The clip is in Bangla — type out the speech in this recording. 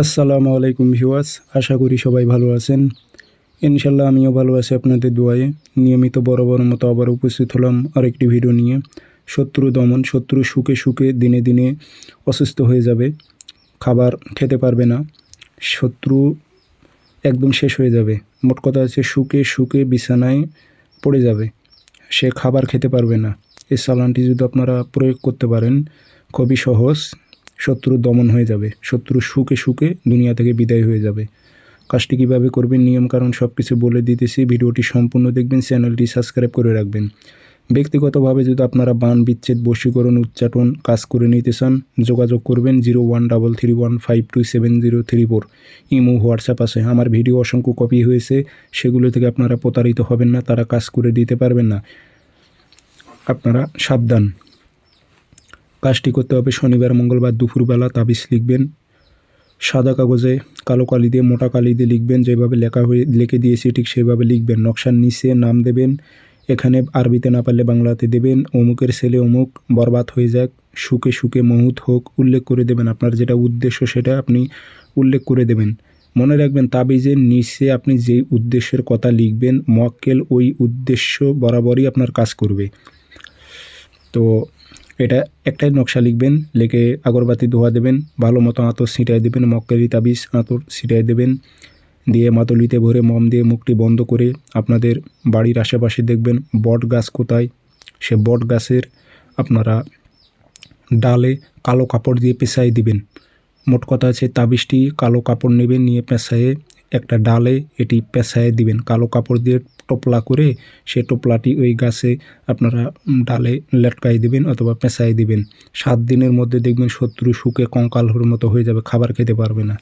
আসসালামু আলাইকুম ভিউয়ার্স, আশা করি সবাই ভালো আছেন। ইনশাল্লাহ আমিও ভালো আছি আপনাদের দোয়ায়ে। নিয়মিত বড় বড় মতো আবার উপস্থিত হলাম আরেকটি ভিডিও নিয়ে। শত্রু দমন, শত্রু সুখে সুখে দিনে দিনে অসুস্থ হয়ে যাবে, খাবার খেতে পারবে না, শত্রু একদম শেষ হয়ে যাবে। মোট কথা আছে সুখে সুখে বিছানায় পড়ে যাবে, সে খাবার খেতে পারবে না। এই সালানটি যদি আপনারা প্রয়োগ করতে পারেন, খুবই সহজ। শত্রু দমন হয়ে যাবে। শত্রু সুখে সুখে দুনিয়া থেকে বিদায় হয়ে যাবে। কাজটি কীভাবে করবেন নিয়ম কারণ সব কিছু বলে দিতেছি। ভিডিওটি সম্পূর্ণ দেখবেন, চ্যানেলটি সাবস্ক্রাইব করে রাখবেন। ব্যক্তিগতভাবে যদি আপনারা বান, বিচ্ছেদ, বশীকরণ উচ্চাটন কাজ করে নিতে চান, যোগাযোগ করবেন zero one double three one five two seven zero three four. Imo, WhatsApp আছে। আমার ভিডিও অসংখ্য কপি হয়েছে। সেগুলো থেকে আপনারা প্রতারিত হবেন না, তারা কাজ করে দিতে পারবেন না। আপনারা সাবধান। কাজটি করতে হবে। শনিবার, মঙ্গলবার দুপুরবেলা তাবিজ লিখবেন। সাদা কাগজে কালো কালি দিয়ে মোটা কালি দিয়ে লিখবেন। যেভাবে লেখা হয়ে, লিখে দিয়েছি ঠিক সেভাবে লিখবেন। নকশার নিচে নাম দেবেন। এখানে আরবিতে না পারলে বাংলাতে দেবেন। অমুকের ছেলে অমুক, বরবাদ হয়ে যাক। সুখে সুখে মহুত হোক, উল্লেখ করে দেবেন। আপনার যেটা উদ্দেশ্য সেটা আপনি উল্লেখ করে দেবেন। মনে রাখবেন, তাবিজের নিচে আপনি যেই উদ্দেশ্যের কথা লিখবেন মক্কেল ওই উদ্দেশ্য বরাবরই আপনার কাজ করবে। তো এটা একটাই নকশা লিখবেন, লিখে আগরবাতি ধোয়া দেবেন, ভালো মতো আঁতর ছিটাই দেবেন, মক্কেলি তাবিজ আঁতর ছিটাই দেবেন, দিয়ে মাতলিতে ভরে মম দিয়ে মুখটি বন্ধ করে আপনাদের বাড়ির আশেপাশে দেখবেন বট গাছ কোথায়। সে বট গাছের আপনারা ডালে কালো কাপড় দিয়ে পেঁচাই দিবেন। মোট কথা আছে তাবিজটি কালো কাপড় নেবেন, নিয়ে পেঁচায়ে একটা ডালে এটি পেঁচায় দিবেন। কালো কাপড় দিয়ে টোপলা করে সে টোপলাটি ওই গাছে আপনারা ডালে লটকাই দিবেন অথবা পেঁচাই দিবেন। সাত দিনের মধ্যে দেখবেন শত্রু শুকে কঙ্কালহর মতো হয়ে যাবে, খাবার খেতে পারবে না।